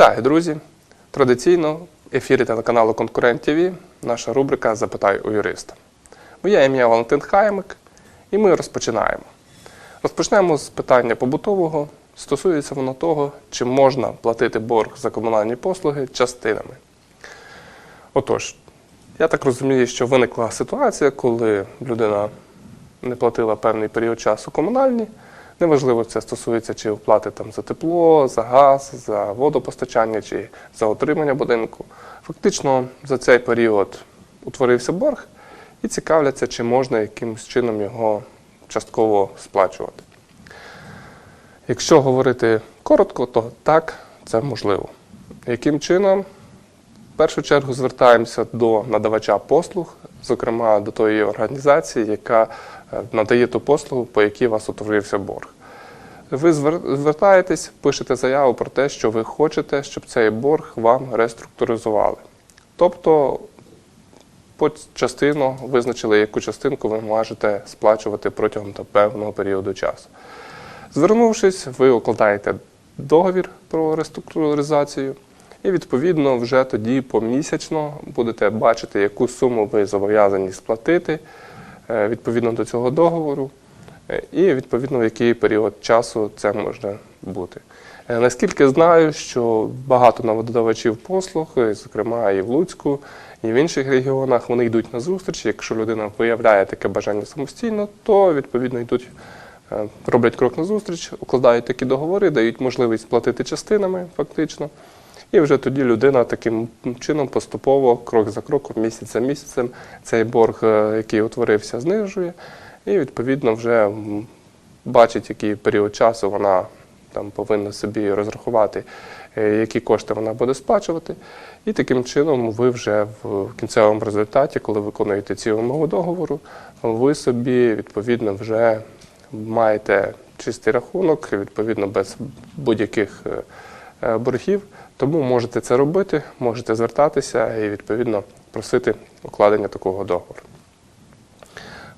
Вітаю, друзі! Традиційно в ефірі телеканалу Конкурент ТВ наша рубрика Запитай у юриста. Моє ім'я Валентин Хаймик, і ми розпочинаємо. Розпочнемо з питання побутового. Стосується воно того, чи можна платити борг за комунальні послуги частинами. Отож, я так розумію, що виникла ситуація, коли людина не платила певний період часу комунальні. Неважливо, це стосується чи оплати там за тепло, за газ, за водопостачання чи за отримання будинку. Фактично за цей період утворився борг і цікавляться, чи можна якимось чином його частково сплачувати. Якщо говорити коротко, то так, це можливо. Яким чином? В першу чергу звертаємося до надавача послуг, зокрема до тої організації, яка надає ту послугу, по якій у вас утворився борг. Ви звертаєтесь, пишете заяву про те, що ви хочете, щоб цей борг вам реструктуризували. Тобто по частину визначили, яку частинку ви можете сплачувати протягом певного періоду часу. Звернувшись, ви укладаєте договір про реструктуризацію, і відповідно вже тоді помісячно будете бачити, яку суму ви зобов'язані сплатити відповідно до цього договору, е, і відповідно в який період часу це може бути. Е, Наскільки знаю, що багато надавачів послуг, е, зокрема і в Луцьку, і в інших регіонах, вони йдуть на зустріч. Якщо людина виявляє таке бажання самостійно, то відповідно йдуть, е, роблять крок на зустріч, укладають такі договори, дають можливість платити частинами, фактично. І вже тоді людина таким чином поступово, крок за кроком, місяць за місяцем, цей борг, е, який утворився, знижує, і відповідно вже бачить, який період часу вона там повинна собі розрахувати, е, які кошти вона буде сплачувати. І таким чином ви вже в кінцевому результаті, коли виконуєте ці умови договору, ви собі відповідно вже маєте чистий рахунок, відповідно без будь-яких е, боргів. Тому можете це робити, можете звертатися і відповідно просити укладення такого договору.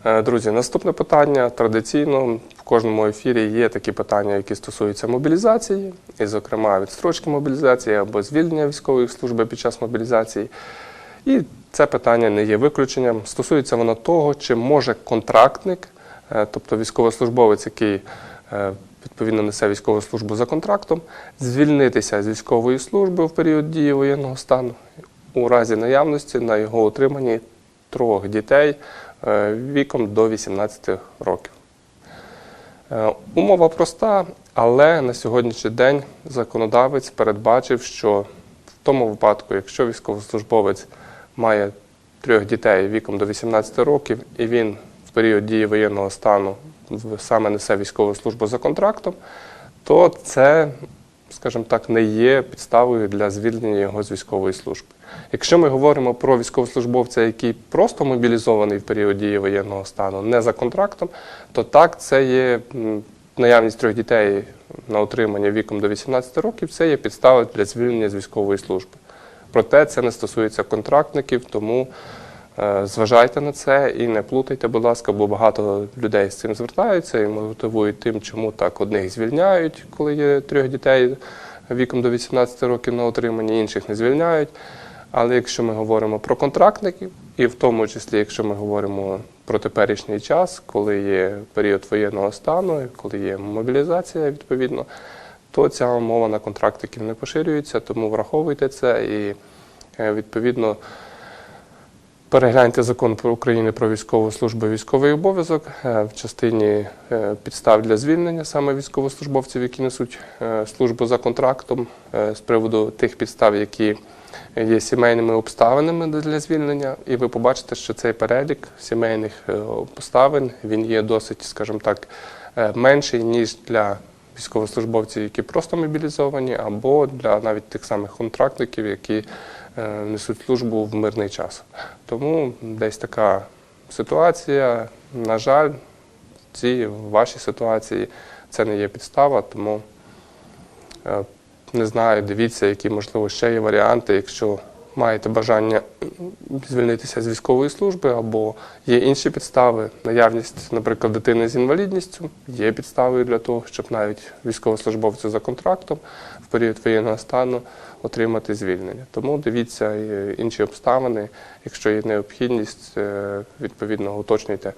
Е, Друзі, наступне питання. Традиційно в кожному ефірі є такі питання, які стосуються мобілізації, і, зокрема, відстрочки мобілізації або звільнення військової служби під час мобілізації. І це питання не є виключенням. Стосується воно того, чи може контрактник, е, тобто військовослужбовець, який е, відповідно несе військову службу за контрактом, звільнитися з військової служби в період дії воєнного стану у разі наявності на його утриманні трьох дітей е, віком до 18 років. Е, Умова проста, але на сьогоднішній день законодавець передбачив, що в тому випадку, якщо військовослужбовець має трьох дітей віком до 18 років, і він в період дії воєнного стану саме несе військову службу за контрактом, то це, скажімо так, не є підставою для звільнення його з військової служби. Якщо ми говоримо про військовослужбовця, який просто мобілізований в період дії воєнного стану, не за контрактом, то так це є наявність трьох дітей на утримання віком до 18 років, це є підстава для звільнення з військової служби. Проте це не стосується контрактників, тому зважайте на це і не плутайте, будь ласка, бо багато людей з цим звертаються і мотивують тим, чому так одних звільняють, коли є трьох дітей віком до 18 років на утриманні, інших не звільняють. Але якщо ми говоримо про контрактників, і в тому числі, якщо ми говоримо про теперішній час, коли є період воєнного стану, коли є мобілізація відповідно, то ця умова на контрактників не поширюється, тому враховуйте це і е, відповідно перегляньте закон про України про військову службу і військовий обов'язок е, в частині е, підстав для звільнення саме військовослужбовців, які несуть е, службу за контрактом, з приводу тих підстав, які є сімейними обставинами для звільнення, і ви побачите, що цей перелік сімейних обставин він є досить, скажімо так, менший ніж для військовослужбовців, які просто мобілізовані, або для навіть тих самих контрактників, які несуть службу в мирний час. Тому десь така ситуація. На жаль, в цій вашій ситуації це не є підстава, тому е, не знаю, дивіться, які можливо ще є варіанти, якщо маєте бажання звільнитися з військової служби, або є інші підстави, наявність, наприклад, дитини з інвалідністю, є підставою для того, щоб навіть військовослужбовцю за контрактом в період воєнного стану отримати звільнення. Тому дивіться інші обставини, якщо є необхідність, е, відповідно уточнюйте.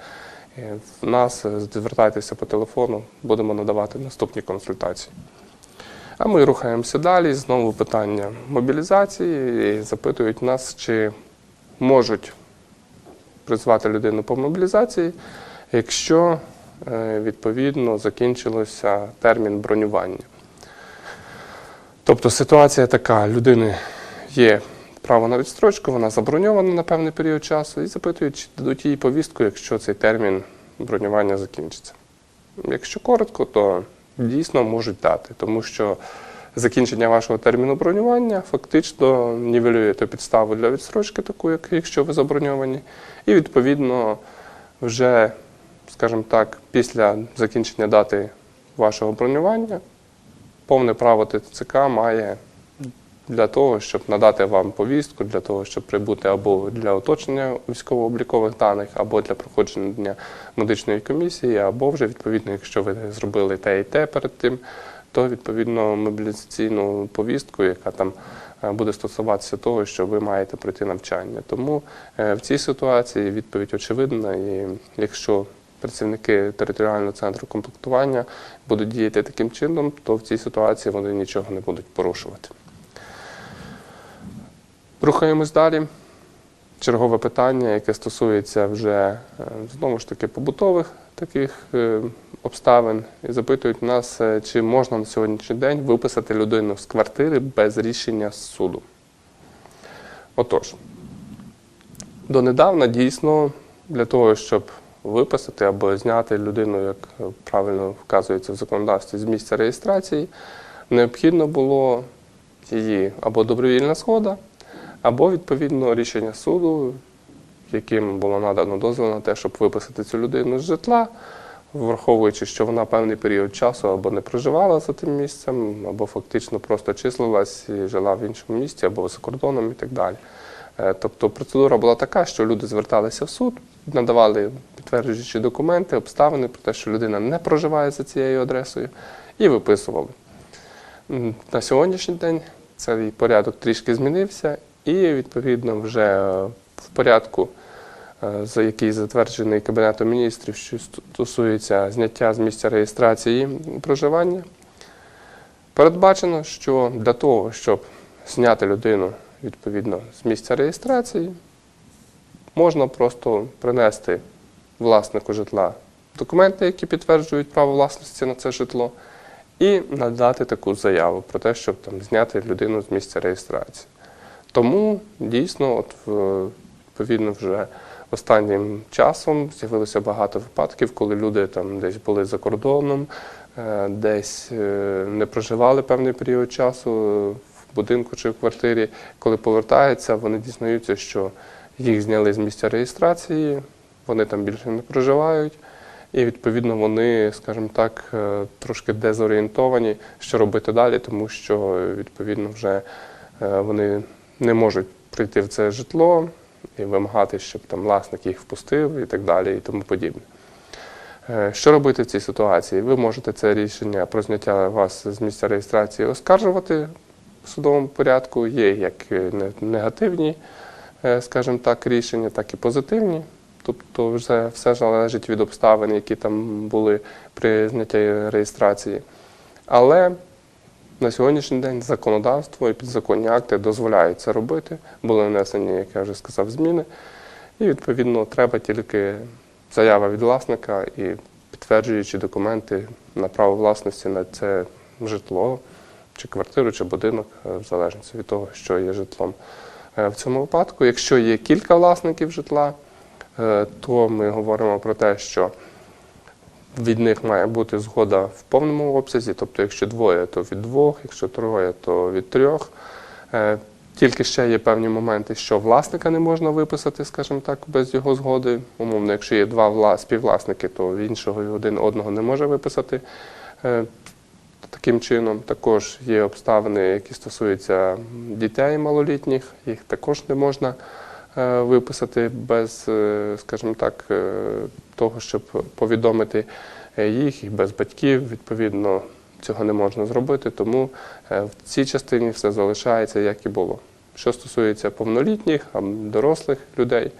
е, В нас е, звертайтеся по телефону, будемо надавати наступні консультації. А ми рухаємося далі. Знову питання мобілізації. І запитують нас, чи можуть призвати людину по мобілізації, якщо відповідно закінчилося термін бронювання. Тобто ситуація така: людини є право на відстрочку, вона заброньована на певний період часу, і запитують, чи дадуть їй повістку, якщо цей термін бронювання закінчиться. Якщо коротко, то дійсно можуть дати, тому що закінчення вашого терміну бронювання фактично нівелює ту підставу для відстрочки, таку, як якщо ви заброньовані, і відповідно вже, скажімо так, після закінчення дати вашого бронювання повне право ТЦК має для того, щоб надати вам повістку, для того, щоб прибути або для уточнення військово-облікових даних, або для проходження медичної комісії, або вже відповідно, якщо ви зробили те і те перед тим, то відповідно мобілізаційну повістку, яка там е, буде стосуватися того, що ви маєте пройти навчання. Тому е, в цій ситуації відповідь очевидна, і якщо працівники територіального центру комплектування будуть діяти таким чином, то в цій ситуації вони нічого не будуть порушувати. Рухаємось далі. Чергове питання, яке стосується вже е, знову ж таки побутових таких е, обставин, і запитують нас, е, чи можна на сьогоднішній день виписати людину з квартири без рішення суду. Отож, донедавна дійсно для того, щоб виписати або зняти людину, як е, правильно вказується в законодавстві, з місця реєстрації, необхідно було її або добровільна згода, або відповідно рішення суду, яким було надано дозвіл на те, щоб виписати цю людину з житла, враховуючи, що вона певний період часу або не проживала за тим місцем, або фактично просто числилась і жила в іншому місці, або за кордоном і так далі. Е, Тобто процедура була така, що люди зверталися в суд, надавали підтверджуючі документи, обставини про те, що людина не проживає за цією адресою, і виписували. На сьогоднішній день цей порядок трішки змінився, і відповідно вже е, в порядку, е, за який затверджений Кабінетом міністрів, що стосується зняття з місця реєстрації проживання, передбачено, що для того, щоб зняти людину відповідно з місця реєстрації, можна просто принести власнику житла документи, які підтверджують право власності на це житло, і надати таку заяву про те, щоб там зняти людину з місця реєстрації. Тому дійсно, от відповідно, вже останнім часом з'явилося багато випадків, коли люди там десь були за кордоном, е, десь е, не проживали певний період часу е, в будинку чи в квартирі. Коли повертаються, вони дізнаються, що їх зняли з місця реєстрації, вони там більше не проживають. І відповідно вони, скажімо так, е, трошки дезорієнтовані, що робити далі, тому що відповідно вже е, вони не можуть прийти в це житло і вимагати, щоб там власник їх впустив і так далі, і тому подібне. Е, Що робити в цій ситуації? Ви можете це рішення про зняття вас з місця реєстрації оскаржувати в судовому порядку. Є як негативні, скажімо так, рішення, так і позитивні. Тобто вже все залежить від обставин, які там були при знятті реєстрації. Але на сьогоднішній день законодавство і підзаконні акти дозволяють це робити. Були внесені, як я вже сказав, зміни. І відповідно треба тільки заява від власника і підтверджуючі документи на право власності на це житло, чи квартиру, чи будинок, е, в залежності від того, що є житлом. Е, В цьому випадку, якщо є кілька власників житла, то ми говоримо про те, що від них має бути згода в повному обсязі, тобто якщо двоє, то від двох, якщо троє, то від трьох. Е, Тільки ще є певні моменти, що власника не можна виписати, скажімо так, без його згоди. Умовно, якщо є два вла- співвласники, то в іншого і один одного не може виписати. Е, таким чином. Також є обставини, які стосуються дітей малолітніх, їх також не можна е, виписати без, е, скажімо так, е, того, щоб повідомити е, їх і без батьків. Відповідно, цього не можна зробити, тому е, в цій частині все залишається як і було. Що стосується повнолітніх, а дорослих людей,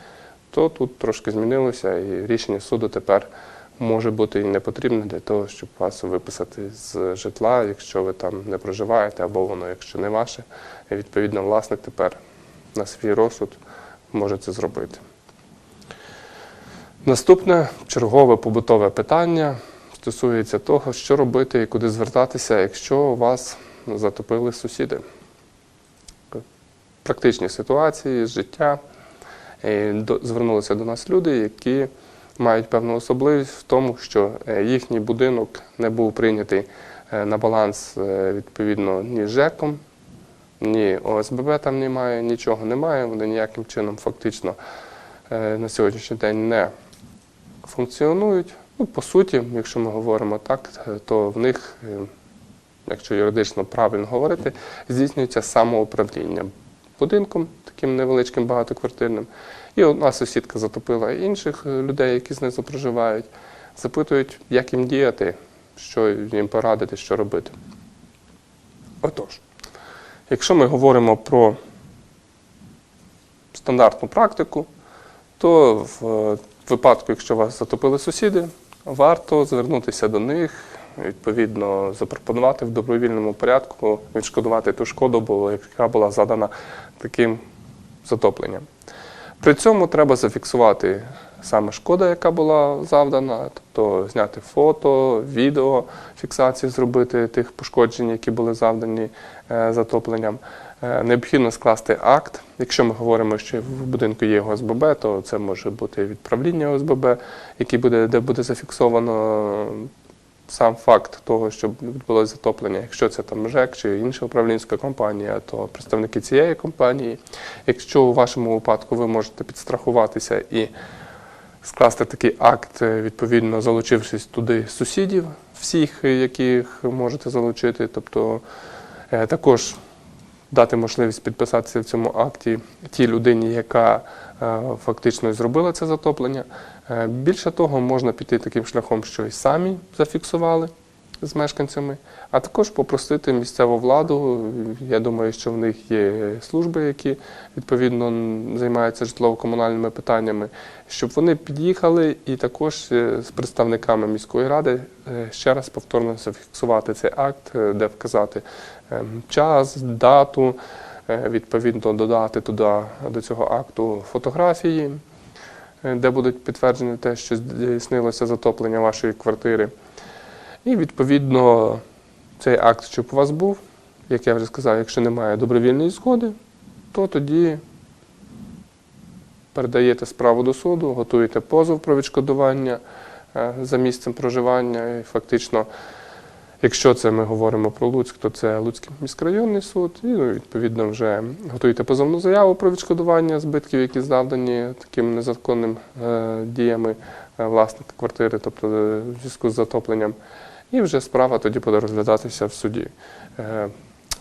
то тут трошки змінилося, і рішення суду тепер може бути і не потрібне для того, щоб вас виписати з житла, якщо ви там не проживаєте, або воно, якщо не ваше. Відповідно, власник тепер на свій розсуд може це зробити. Наступне чергове побутове питання стосується того, що робити і куди звертатися, якщо вас затопили сусіди. Практичні ситуації з життя. Звернулися до нас люди, які мають певну особливість в тому, що е, їхній будинок не був прийнятий е, на баланс е, відповідно ні ЖЕКом, ні ОСББ там немає, нічого немає. Вони ніяким чином фактично е, на сьогоднішній день не функціонують. Ну, по суті, якщо ми говоримо так, е, то в них, е, якщо юридично правильно говорити, здійснюється самоуправління будинком, таким невеличким багатоквартирним. І одна сусідка затопила інших людей, які знизу проживають, запитують, як їм діяти, що їм порадити, що робити. Отож, якщо ми говоримо про стандартну практику, то в е, випадку, якщо вас затопили сусіди, варто звернутися до них, відповідно, запропонувати в добровільному порядку відшкодувати ту шкоду, яка була задана таким затопленням. При цьому треба зафіксувати саме шкода, яка була завдана, тобто зняти фото, відео, фіксацію зробити тих пошкоджень, які були завдані е, затопленням. Е, Необхідно скласти акт. Якщо ми говоримо, що в будинку є ОСББ, то це може бути відправління ОСББ, який буде, де буде зафіксовано сам факт того, що відбулося затоплення. Якщо це там ЖЕК чи інша управлінська компанія, то представники цієї компанії. Якщо у вашому випадку ви можете підстрахуватися і скласти такий акт, е, відповідно залучившись туди сусідів, всіх, е, яких можете залучити, тобто е, також дати можливість підписатися в цьому акті тій людині, яка фактично зробила це затоплення. Більше того, можна піти таким шляхом, що й самі зафіксували з мешканцями, а також попросити місцеву владу. Я думаю, що в них є служби, які відповідно займаються житлово-комунальними питаннями, щоб вони під'їхали і також е, з представниками міської ради е, ще раз повторно зафіксувати цей акт, е, де вказати ем, час, дату, відповідно додати туди до цього акту фотографії, де будуть підтверджені те, що здійснилося затоплення вашої квартири. І відповідно цей акт, щоб у вас був, як я вже сказав, якщо немає добровільної згоди, то тоді передаєте справу до суду, готуєте позов про відшкодування е, за місцем проживання. І фактично, якщо це ми говоримо про Луцьк, то це Луцький міськрайонний суд, і ну, відповідно вже готуєте позовну заяву про відшкодування збитків, які завдані такими незаконними е, діями е, власника квартири, тобто в зв'язку з затопленням. І вже справа тоді буде розглядатися в суді. Е,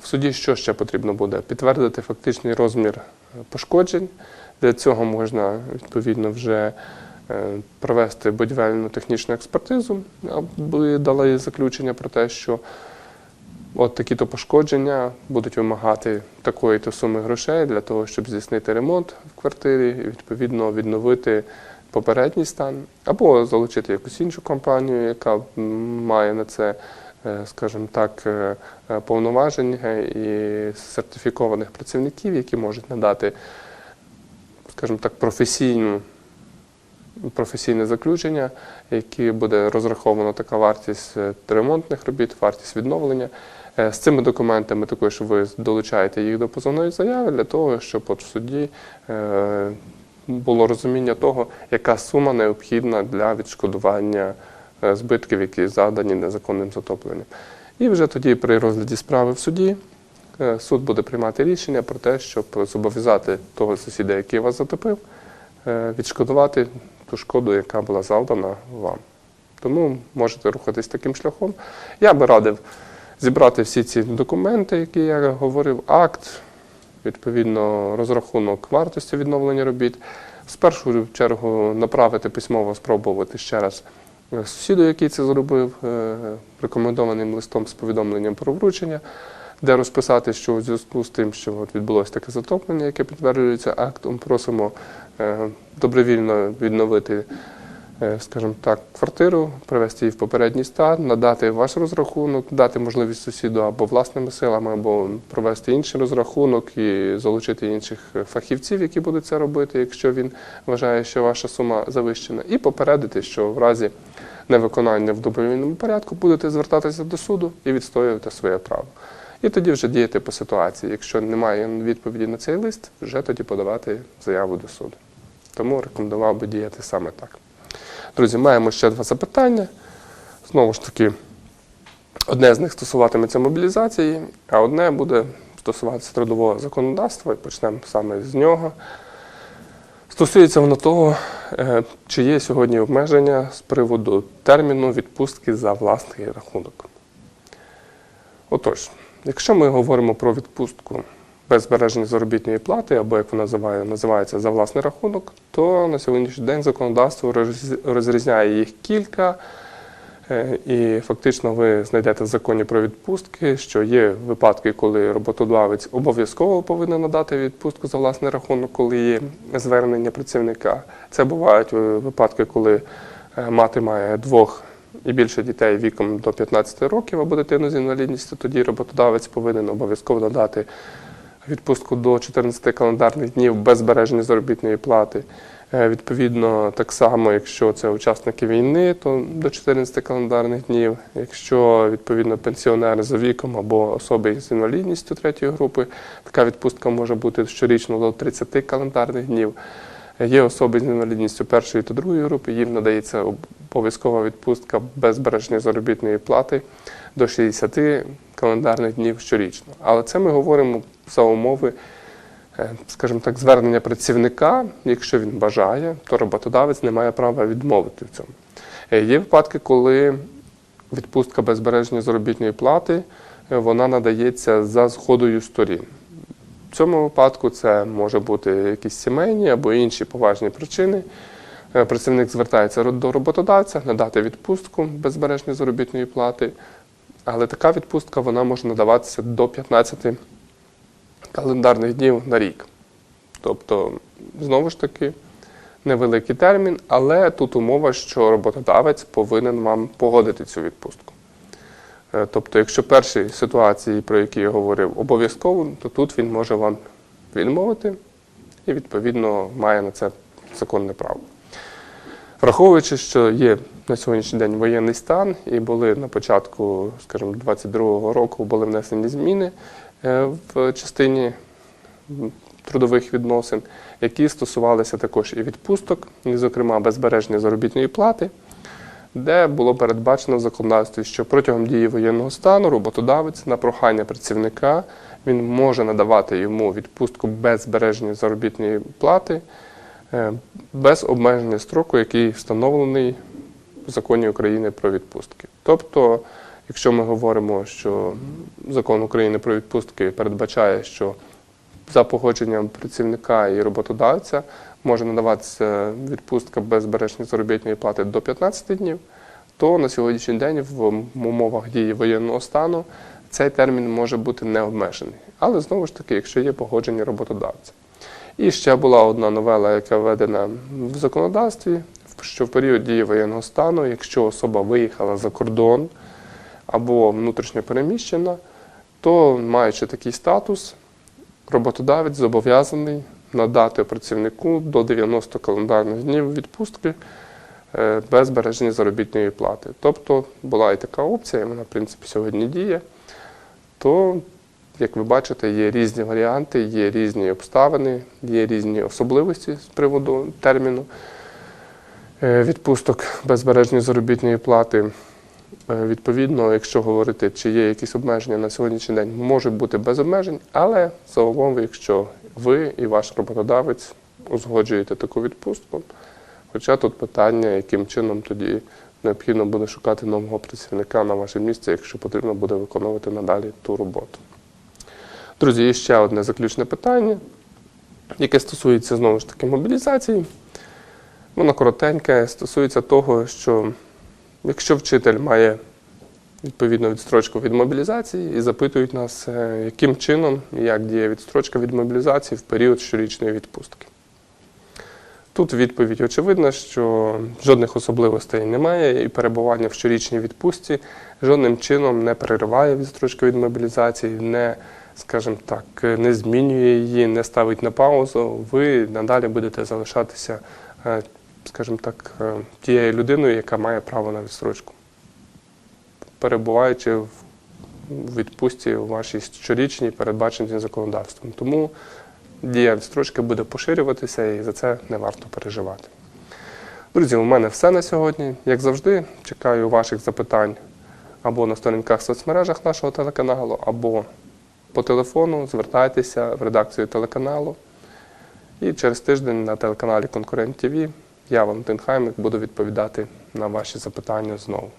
В суді що ще потрібно буде? Підтвердити фактичний розмір е, пошкоджень. Для цього можна відповідно вже е, провести будівельну технічну експертизу, аби дали заключення про те, що от такі-то пошкодження будуть вимагати такої-то суми грошей для того, щоб здійснити ремонт в квартирі і відповідно відновити попередній стан, або залучити якусь іншу компанію, яка має на це, е, скажімо так, е, е, повноваження і сертифікованих працівників, які можуть надати, скажімо так, професійну. Професійне заключення, яке буде розраховано така вартість ремонтних робіт, вартість відновлення. З цими документами також ви долучаєте їх до позовної заяви для того, щоб от в суді було розуміння того, яка сума необхідна для відшкодування е, збитків, які завдані незаконним затопленням. І вже тоді при розгляді справи в суді е, суд буде приймати рішення про те, щоб зобов'язати того сусіда, який вас затопив, е, відшкодувати ту шкоду, яка була завдана вам. Тому можете рухатись таким шляхом. Я би радив зібрати всі ці документи, які я говорив, акт, відповідно, розрахунок вартості відновлення робіт. В першу чергу направити письмово, спробувати ще раз е, сусіду, який це зробив, е, рекомендованим листом з повідомленням про вручення, де розписати, що у зв'язку з тим, що відбулося таке затоплення, яке підтверджується актом, просимо е, добровільно відновити скажімо так, квартиру, привести її в попередній стан, надати ваш розрахунок, дати можливість сусіду або власними силами, або провести інший розрахунок і залучити інших е, фахівців, які будуть це робити, якщо він вважає, що ваша сума завищена, і попередити, що в разі невиконання в добровільному порядку будете звертатися до суду і відстоювати своє право. І тоді вже діяти по ситуації. Якщо немає відповіді на цей лист, вже тоді подавати заяву до суду. Тому рекомендував би діяти саме так. Друзі, маємо ще два запитання. Знову ж таки, одне з них стосуватиметься мобілізації, а одне буде стосуватися трудового законодавства, і почнемо саме з нього. Стосується воно того, е, чи є сьогодні обмеження з приводу терміну відпустки за власний рахунок. Отож, якщо ми говоримо про відпустку без заробітної плати, або як вона називає, називається за власний рахунок, то на сьогоднішній день законодавство розрізняє їх кілька. Е, І фактично ви знайдете в законі про відпустки, що є випадки, коли роботодавець обов'язково повинен надати відпустку за власний рахунок, коли є звернення працівника. Це бувають е, випадки, коли е, мати має двох і більше дітей віком до 15 років або дитину з інвалідністю, тоді роботодавець повинен обов'язково надати відпустку до 14 календарних днів без збереження заробітної плати. Е, Відповідно, так само, якщо це учасники війни, то до 14 календарних днів. Якщо відповідно пенсіонери за віком або особи з інвалідністю третьої групи, така відпустка може бути щорічно до 30 календарних днів. Є особи з інвалідністю першої та другої групи, їм надається обов'язкова відпустка без збереження заробітної плати до 60 календарних днів щорічно. Але це ми говоримо за умови е, скажімо так, звернення працівника, якщо він бажає, то роботодавець не має права відмовити в цьому. Е, Є випадки, коли відпустка без збереження заробітної плати е, вона надається за згодою сторін. В цьому випадку це може бути якісь сімейні або інші поважні причини. Е, Працівник звертається до роботодавця надати відпустку без збереження заробітної плати, але така відпустка вона може надаватися до 15 календарних днів на рік. Тобто, знову ж таки, невеликий термін, але тут умова, що роботодавець повинен вам погодити цю відпустку. Е, Тобто, якщо перші ситуації, про які я говорив, обов'язково, то тут він може вам відмовити і, відповідно, має на це законне право. Враховуючи, що є на сьогоднішній день воєнний стан, і були на початку, скажімо, 22-го року були внесені зміни е, в частині трудових відносин, які стосувалися також і відпусток, і, зокрема, без збереження заробітної плати, де було передбачено в законодавстві, що протягом дії воєнного стану роботодавець на прохання працівника він може надавати йому відпустку без збереження заробітної плати е, без обмеження строку, який встановлений в законі України про відпустки. Тобто, якщо ми говоримо, що закон України про відпустки передбачає, що за погодженням працівника і роботодавця може надаватися відпустка без збереження заробітної плати до 15 днів, то на сьогоднішній день в умовах дії воєнного стану цей термін може бути не обмежений. Але знову ж таки, якщо є погодження роботодавця. І ще була одна новела, яка введена в законодавстві, що в період дії воєнного стану, якщо особа виїхала за кордон або внутрішньо переміщена, то маючи такий статус, роботодавець зобов'язаний надати працівнику до 90 календарних днів відпустки е, без збереження заробітної плати. Тобто була і така опція, і вона, в принципі, сьогодні діє. То, як ви бачите, є різні варіанти, є різні обставини, є різні особливості з приводу терміну е, відпусток без збереження заробітної плати. Е, Відповідно, якщо говорити, чи є якісь обмеження на сьогоднішній день, може бути без обмежень, але за умови, якщо ви і ваш роботодавець узгоджуєте таку відпустку. Хоча тут питання, яким чином тоді необхідно буде шукати нового працівника на ваше місце, якщо потрібно буде виконувати надалі ту роботу. Друзі, є ще одне заключне питання, яке стосується знову ж таки мобілізації. Воно коротеньке, стосується того, що якщо вчитель має відповідну відстрочку від мобілізації і запитують нас, е, яким чином і як діє відстрочка від мобілізації в період щорічної відпустки. Тут відповідь очевидна, що жодних особливостей немає, і перебування в щорічній відпустці жодним чином не перериває відстрочку від мобілізації, не, скажімо так, не змінює її, не ставить на паузу. Ви надалі будете залишатися, е, скажімо так, е, тією людиною, яка має право на відстрочку, перебуваючи в відпустці у вашій щорічній, передбаченій законодавством. Тому дія відстрочки буде поширюватися і за це не варто переживати. Друзі, у мене все на сьогодні. Як завжди, чекаю ваших запитань або на сторінках в соцмережах нашого телеканалу, або по телефону. Звертайтеся в редакцію телеканалу. І через тиждень на телеканалі Конкурент ТВ я, Валентин Хаймик, буду відповідати на ваші запитання знову.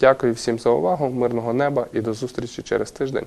Дякую всім за увагу, мирного неба і до зустрічі через тиждень.